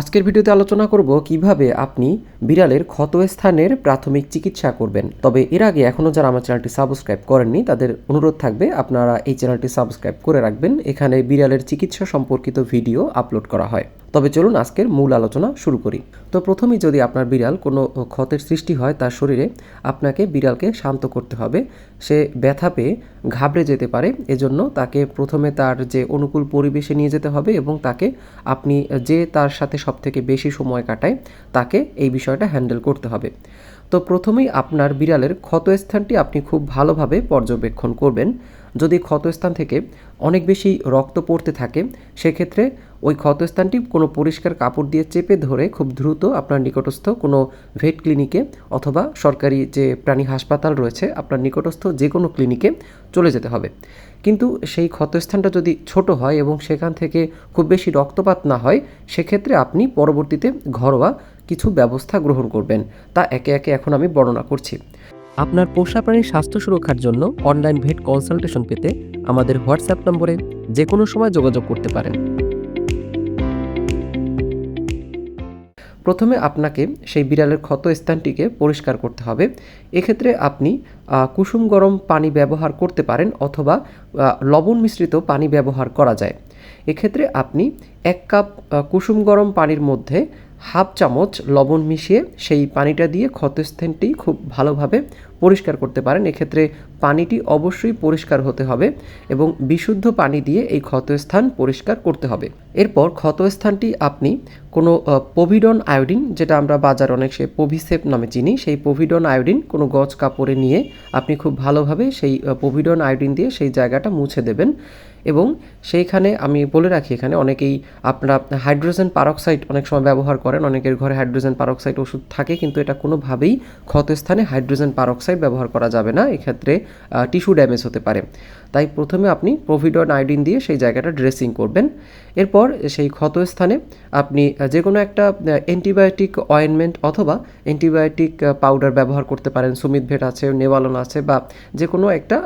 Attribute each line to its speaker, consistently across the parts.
Speaker 1: আজকের ভিডিওতে আলোচনা করব কীভাবে আপনি বিড়ালের ক্ষতস্থানের প্রাথমিক চিকিৎসা করবেন। তবে এর আগে এখনও যারা আমার চ্যানেলটি সাবস্ক্রাইব করেননি, তাদের অনুরোধ থাকবে আপনারা এই চ্যানেলটি সাবস্ক্রাইব করে রাখবেন। এখানে বিড়ালের চিকিৎসা সম্পর্কিত ভিডিও আপলোড করা হয়। তবে চলুন আজকের মূল আলোচনা শুরু করি। তো প্রথমেই যদি আপনার বিড়াল কোনো ক্ষতের সৃষ্টি হয়, তার শরীরে আপনাকে বিড়ালকে শান্ত করতে হবে। সে ব্যথা পেয়ে ঘাবড়ে যেতে পারে। এজন্য তাকে প্রথমে তার যে অনুকূল পরিবেশে নিয়ে যেতে হবে এবং তাকে আপনি যে তার সাথে সবথেকে বেশি সময় কাটায়, তাকে এই বিষয়টা হ্যান্ডেল করতে হবে। তো প্রথমেই আপনার বিড়ালের ক্ষতস্থানটি আপনি খুব ভালোভাবে পর্যবেক্ষণ করবেন। যদি ক্ষতস্থান থেকে অনেক বেশি রক্ত পড়তে থাকে, সেক্ষেত্রে ওই ক্ষতস্থানটি কোনো পরিষ্কার কাপড় দিয়ে চেপে ধরে খুব দ্রুত আপনার নিকটস্থ কোনো ভেট ক্লিনিকে অথবা সরকারি যে প্রাণী হাসপাতাল রয়েছে, আপনার নিকটস্থ যে কোনো ক্লিনিকে চলে যেতে হবে। কিন্তু সেই ক্ষতস্থানটা যদি ছোট হয় এবং সেখান থেকে খুব বেশি রক্তপাত না হয়, সেক্ষেত্রে আপনি পরবর্তীতে ঘরোয়া কিছু ব্যবস্থা গ্রহণ করবেন। তা একে একে এখন আমি বর্ণনা করছি।
Speaker 2: আপনার পোষা প্রাণীর স্বাস্থ্য সুরক্ষার জন্য অনলাইন ভেট কনসালটেশন পেতে আমাদের হোয়াটসঅ্যাপ নম্বরে যে কোনো সময় যোগাযোগ করতে পারেন।
Speaker 1: প্রথমে আপনাকে সেই বিড়ালের ক্ষত স্থানটিকে পরিষ্কার করতে হবে। এক্ষেত্রে আপনি কুসুম গরম পানি ব্যবহার করতে পারেন অথবা লবণ মিশ্রিত পানি ব্যবহার করা যায়। এক্ষেত্রে আপনি এক কাপ কুসুম গরম পানির মধ্যে হাফ চামচ লবণ মিশিয়ে সেই পানিটা দিয়ে ক্ষতস্থানটি খুব ভালোভাবে পরিষ্কার করতে পারেন। এক্ষেত্রে পানিটি অবশ্যই পরিষ্কার হতে হবে এবং বিশুদ্ধ পানি দিয়ে এই ক্ষতস্থান পরিষ্কার করতে হবে। এরপর ক্ষতস্থানটি আপনি কোনো পভিডন আয়োডিন, যেটা আমরা বাজার অনেক সে পভিসেপ নামে চিনি, সেই পভিডন আয়োডিন কোনো গজ কাপড়ে নিয়ে আপনি খুব ভালোভাবে সেই পভিডন আয়োডিন দিয়ে সেই জায়গাটা মুছে দেবেন এবং সেইখানে আমি বলে রাখি এখানে অনেকেই আপনারা হাইড্রোজেন পারক্সাইড অনেক সময় ব্যবহার করেন। অনেকের ঘরে হাইড্রোজেন পারক্সাইড ওষুধ থাকে, কিন্তু এটা কোনোভাবেই ক্ষতস্থানে হাইড্রোজেন পারক্সাইড ব্যবহার করা যাবে না, এক্ষেত্রে টিস্যু ড্যামেজ হতে পারে। তাই প্রথমে আপনি প্রভিডন আয়োডিন দিয়ে সেই জায়গাটা ড্রেসিং করবেন। এরপর সেই ক্ষতস্থানে আপনি যে কোনো একটা অ্যান্টিবায়োটিক অয়েনমেন্ট অথবা অ্যান্টিবায়োটিক পাউডার ব্যবহার করতে পারেন। সুমিত ভেট আছে, নেওয়ালন আছে বা যে কোনো একটা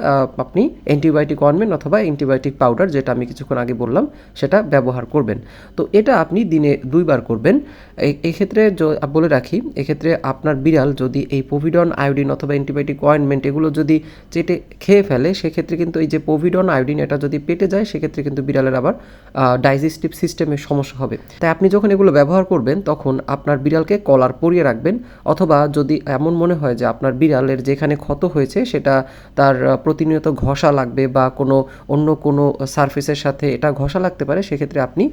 Speaker 1: আপনি অ্যান্টিবায়োটিক অয়েনমেন্ট অথবা অ্যান্টিবায়োটিক পাউডার, যেটা আমি কিছুক্ষণ আগে বললাম, সেটা ব্যবহার করবেন। তো এটা আপনি দিনে দুইবার করবেন। এই- এক্ষেত্রে বলে রাখি এক্ষেত্রে আপনার বিড়াল যদি এই পোভিডন আয়োডিন অথবা অ্যান্টিবায়োটিক অয়েনমেন্ট এগুলো যদি চেটে খেয়ে ফেলে, সেক্ষেত্রে কিন্তু এই যে পোভিডন আয়োডিন এটা যদি পেটে যায়, সেক্ষেত্রে কিন্তু বিড়ালের আবার ডাইজেস্টিভ সিস্টেমের সমস্যা হবে। তাই আপনি যখন এগুলো ব্যবহার করবেন, তখন আপনার বিড়ালকে কলার পরিয়ে রাখবেন, অথবা যদি এমন মনে হয় যে আপনার বিড়ালের যেখানে ক্ষত হয়েছে, সেটা তার প্রতিনিয়ত ঘষা লাগবে বা কোনো অন্য কোনো সারফেসের সাথে এটা ঘষা লাগতে পারে, সেক্ষেত্রে আপনি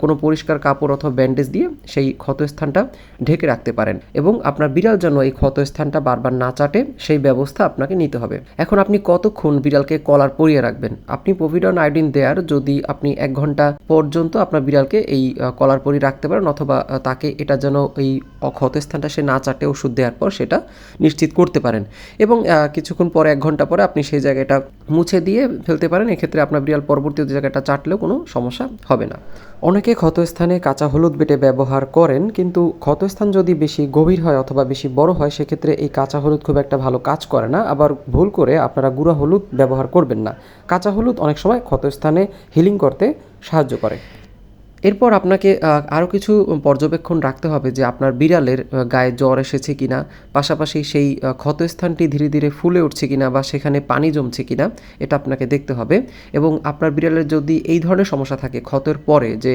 Speaker 1: কোনো পরিষ্কার কাপড় অথবা ব্যান্ডেজ দিয়ে সেই ক্ষতস্থানটা ঢেকে রাখতে পারেন এবং আপনার বিড়াল যেন এই ক্ষতস্থানটা বারবার না চাটে, সেই ব্যবস্থা আপনাকে নিতে হবে। এখন আপনি কতক্ষণ বিড়ালকে কলার পরিয়ে রাখবেন? আপনি পোভিডন আয়োডিন দেওয়ার যদি আপনি এক ঘণ্টা পর্যন্ত আপনার বিড়ালকে এই কলার পরিয়ে রাখতে পারেন অথবা তাকে এটা যেন এই ক্ষতস্থানটা সে না চাটে ওষুধ দেওয়ার পর সেটা নিশ্চিত করতে পারেন। এবং কিছুক্ষণ পরে, এক ঘণ্টা পরে আপনি সেই জায়গাটা মুছে দিয়ে ফেলতে পারেন, এক্ষেত্রে আপনার বিড়াল পরবর্তী জায়গাটা চাটলেও কোনো সমস্যা হবে না। অনেকে ক্ষতস্থানে কাঁচা হলুদ বেটে ব্যবহার করেন, কিন্তু ক্ষতস্থান যদি বেশি গভীর হয় অথবা বেশি বড় হয়, সেক্ষেত্রে এই কাঁচা হলুদ খুব একটা ভালো কাজ করে না। আবার ভুল করে আপনারা গুঁড়া হলুদ ব্যবহার করবেন না। কাঁচা হলুদ অনেক সময় ক্ষতস্থানে হিলিং করতে সাহায্য করে। এরপর আপনাকে আরও কিছু পর্যবেক্ষণ রাখতে হবে যে আপনার বিড়ালের গায়ে জ্বর এসেছে কিনা, পাশাপাশি সেই ক্ষতস্থানটি ধীরে ধীরে ফুলে উঠছে কিনা বা সেখানে পানি জমছে কিনা, এটা আপনাকে দেখতে হবে। এবং আপনার বিড়ালের যদি এই ধরনের সমস্যা থাকে ক্ষতের পরে যে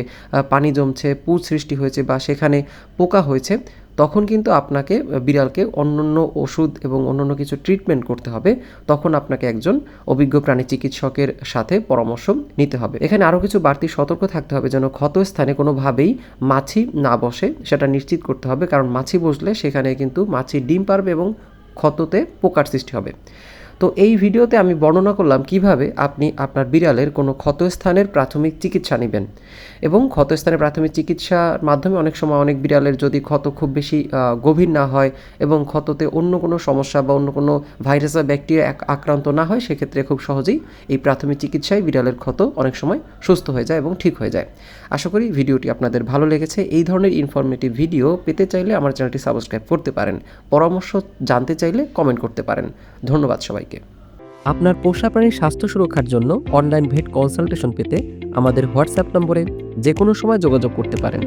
Speaker 1: পানি জমছে, পুজ সৃষ্টি হয়েছে বা সেখানে পোকা হয়েছে তখন কিন্তু আপনাকে বিড়ালকে অন্যান্য ওষুধ এবং অন্য অন্য কিছু ট্রিটমেন্ট করতে হবে। তখন আপনাকে একজন অভিজ্ঞ প্রাণী চিকিৎসকের সাথে পরামর্শ নিতে হবে। এখানে আরও কিছু বাড়তি সতর্ক থাকতে হবে যেন ক্ষতস্থানে কোনোভাবেই মাছি না বসে, সেটা নিশ্চিত করতে হবে। কারণ মাছি বসলে সেখানে কিন্তু মাছি ডিম পারবে এবং ক্ষততে পোকার সৃষ্টি হবে। তো এই ভিডিওতে আমি বর্ণনা করলাম কীভাবে আপনি আপনার বিড়ালের কোনো ক্ষতস্থানের প্রাথমিক চিকিৎসা নেবেন। এবং ক্ষতস্থানের প্রাথমিক চিকিৎসার মাধ্যমে অনেক সময় অনেক বিড়ালের যদি ক্ষত খুব বেশি গভীর না হয় এবং ক্ষততে অন্য কোনো সমস্যা বা অন্য কোনো ভাইরাস বা ব্যাকটেরিয়া আক্রান্ত না হয়, সেক্ষেত্রে খুব সহজেই এই প্রাথমিক চিকিৎসায় বিড়ালের ক্ষত অনেক সময় সুস্থ হয়ে যায় এবং ঠিক হয়ে যায়। আশা করি ভিডিওটি আপনাদের ভালো লেগেছে। এই ধরনের ইনফরমেটিভ ভিডিও পেতে চাইলে আমার চ্যানেলটি সাবস্ক্রাইব করতে পারেন। পরামর্শ জানতে চাইলে কমেন্ট করতে পারেন। ধন্যবাদ সবাইকে।
Speaker 2: আপনার পোষা প্রাণীর স্বাস্থ্য সুরক্ষার জন্য অনলাইন ভেট কনসালটেশন পেতে আমাদের হোয়াটসঅ্যাপ নম্বরে যে কোনো সময় যোগাযোগ করতে পারেন।